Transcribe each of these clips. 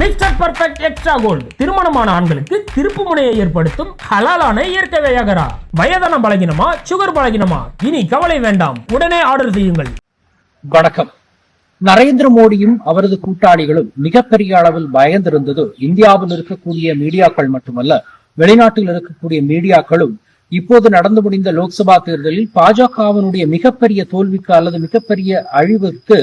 Mister perfect extra gold திருமணமான ஆண்களுக்கு திருப்பு முனையை ஏற்படுத்தும் ஹலாலான இயற்கை வியாகரா வயதான பலகினமா சுகர் பலகினமா? இனி கவலை வேண்டாம். உடனே ஆர்டர் செய்யுங்கள். வணக்கம். நரேந்திர மோடியும் அவரது கூட்டாளிகளும் மிகப்பெரிய அளவில் பயந்திருந்தது இந்தியாவில் இருக்கக்கூடிய மீடியாக்கள் மட்டுமல்ல வெளிநாட்டில் இருக்கக்கூடிய மீடியாக்களும் இப்போது நடந்து முடிந்த லோக்சபா தேர்தலில் பாஜகவினுடைய மிகப்பெரிய தோல்விக்கு அல்லது மிகப்பெரிய அழிவுக்கு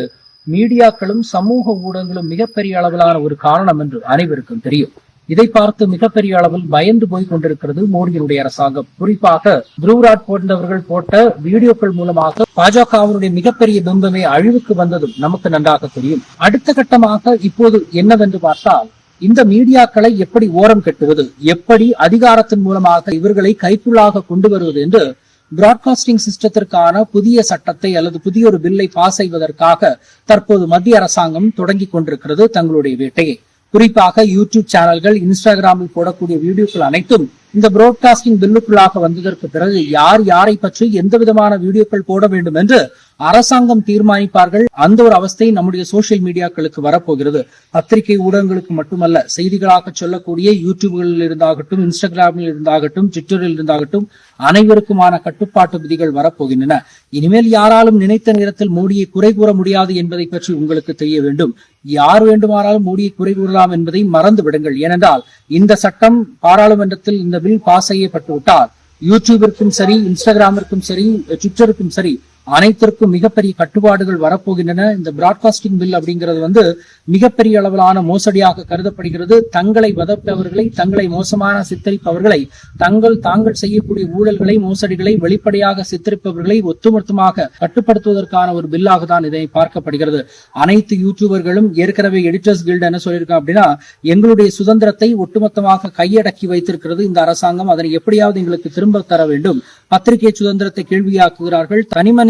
மீடியாக்களும் சமூக ஊடகங்களும் மிகப்பெரிய அளவிலான ஒரு காரணம் என்று அனைவருக்கும் தெரியும். இதை பார்த்து மிகப்பெரிய அளவில் பயந்து போய் கொண்டிருக்கிறது மோடியினுடைய அரசாங்கம். குறிப்பாக துருவராட் போன்றவர்கள் போட்ட வீடியோக்கள் மூலமாக பாஜகவினுடைய மிகப்பெரிய பிம்பமே அழிவுக்கு வந்ததும் நமக்கு நன்றாக தெரியும். அடுத்த கட்டமாக இப்போது என்னவென்று பார்த்தால் இந்த மீடியாக்களை எப்படி ஓரம் கட்டுவது எப்படி அதிகாரத்தின் மூலமாக இவர்களை கைக்குள்ளாக கொண்டு வருவது என்று பிராட்காஸ்டிங் சிஸ்டத்திற்கான புதிய சட்டத்தை அல்லது புதிய ஒரு பில்லை பாஸ் செய்வதற்காக தற்போது மத்திய அரசாங்கம் தொடங்கி கொண்டிருக்கிறது தங்களுடைய வேட்டையை. குறிப்பாக யூடியூப் சேனல்கள் இன்ஸ்டாகிராமில் போடக்கூடிய வீடியோக்கள் அனைத்தும் இந்த புரோட்காஸ்டிங் பில்லுக்குள்ளாக வந்ததற்கு பிறகு யார் யாரை பற்றி எந்த விதமான வீடியோக்கள் போட வேண்டும் என்று அரசாங்கம் தீர்மானிப்பார்கள். அந்த ஒரு அவஸ்தை நம்முடைய சோசியல் மீடியாக்களுக்கு வரப்போகிறது. பத்திரிகை ஊடகங்களுக்கு மட்டுமல்ல செய்திகளாக சொல்லக்கூடிய யூடியூப்களில் இருந்தாகட்டும் இன்ஸ்டாகிராமில் இருந்தாகட்டும் ட்விட்டரில் இருந்தாகட்டும் அனைவருக்குமான கட்டுப்பாட்டு விதிகள் வரப்போகின்றன. இனிமேல் யாராலும் நினைத்த நேரத்தில் மோடியை குறை கூற முடியாது என்பதை பற்றி உங்களுக்கு தெரிய வேண்டும். யார் வேண்டுமானாலும் மோடியை குறை கூறலாம் என்பதை மறந்து விடுங்கள். ஏனென்றால் இந்த சட்டம் பாராளுமன்றத்தில் இந்த பில் பாஸ் செய்யப்பட்டு விட்டால் யூடியூபிற்கும் சரி இன்ஸ்டாகிராமிற்கும் சரி ட்விட்டருக்கும் சரி அனைத்திற்கும் மிகப்பெரிய கட்டுப்பாடுகள் வரப்போகின்றன. இந்த பிராட்காஸ்டிங் பில் அப்படிங்கிறது வந்து மிகப்பெரிய அளவிலான மோசடியாக கருதப்படுகிறது. தங்களை வதப்பவர்களை தங்களை மோசமான சித்தரிப்பவர்களை தங்கள் தாங்கள் செய்யக்கூடிய ஊழல்களை மோசடிகளை வெளிப்படையாக சித்தரிப்பவர்களை ஒட்டுமொத்தமாக கட்டுப்படுத்துவதற்கான ஒரு பில்லாக தான் இதை பார்க்கப்படுகிறது. அனைத்து யூடியூபர்களும் ஏற்கனவே எடிட்டர்ஸ் கில்டு என்ன சொல்லியிருக்கோம் அப்படின்னா எங்களுடைய சுதந்திரத்தை ஒட்டுமொத்தமாக கையடக்கி வைத்திருக்கிறது. இந்த அரசாங்கம் அதனை எப்படியாவது எங்களுக்கு திரும்ப தர வேண்டும். பத்திரிகை சுதந்திரத்தை கேள்வியாக்குகிறார்கள்.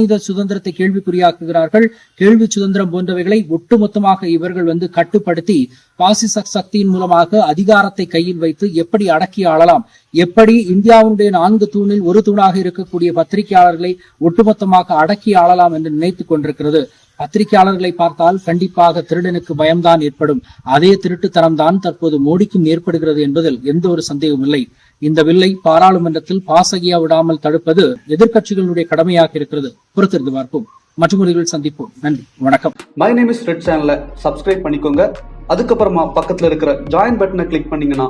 தனிமனித சுதந்திரத்தை கேள்விக்குறியாக்குகிறார்கள். கேள்வி சுதந்திரம் போன்றவைகளை ஒட்டுமொத்தமாக இவர்கள் வந்து கட்டுப்படுத்தி பாசிச சக்தியின் மூலமாக அதிகாரத்தை கையில் வைத்து எப்படி அடக்கி ஆளலாம் எப்படி இந்தியாவுடைய நான்கு தூணில் ஒரு தூணாக இருக்கக்கூடிய பத்திரிகையாளர்களை ஒட்டுமொத்தமாக அடக்கி ஆளலாம் என்று நினைத்துக் கொண்டிருக்கிறது. பத்திரிகையாளர்களை பார்த்தால் கண்டிப்பாக திருடனுக்கு பயம்தான் ஏற்படும். அதே திருட்டுத்தனம் தான் தற்போது மோடிக்கும் ஏற்படுகிறது என்பதில் எந்த ஒரு சந்தேகமும் இல்லை. இந்த வில்லை பாராளுமன்றத்தில் பாஸ் விடாமல் தடுப்பது எதிர்க்கட்சிகளுடைய கடமையாக இருக்கிறது. பொறுத்திருந்து பார்ப்போம். மற்றும் சந்திப்போம். நன்றி. வணக்கம். மை நேம் இஸ் ரெட் சேனலை சப்ஸ்கிரைப் பண்ணிக்கோங்க. அதுக்கப்புறமா பக்கத்துல இருக்கிற ஜாயின் பட்டனை கிளிக் பண்ணீங்கன்னா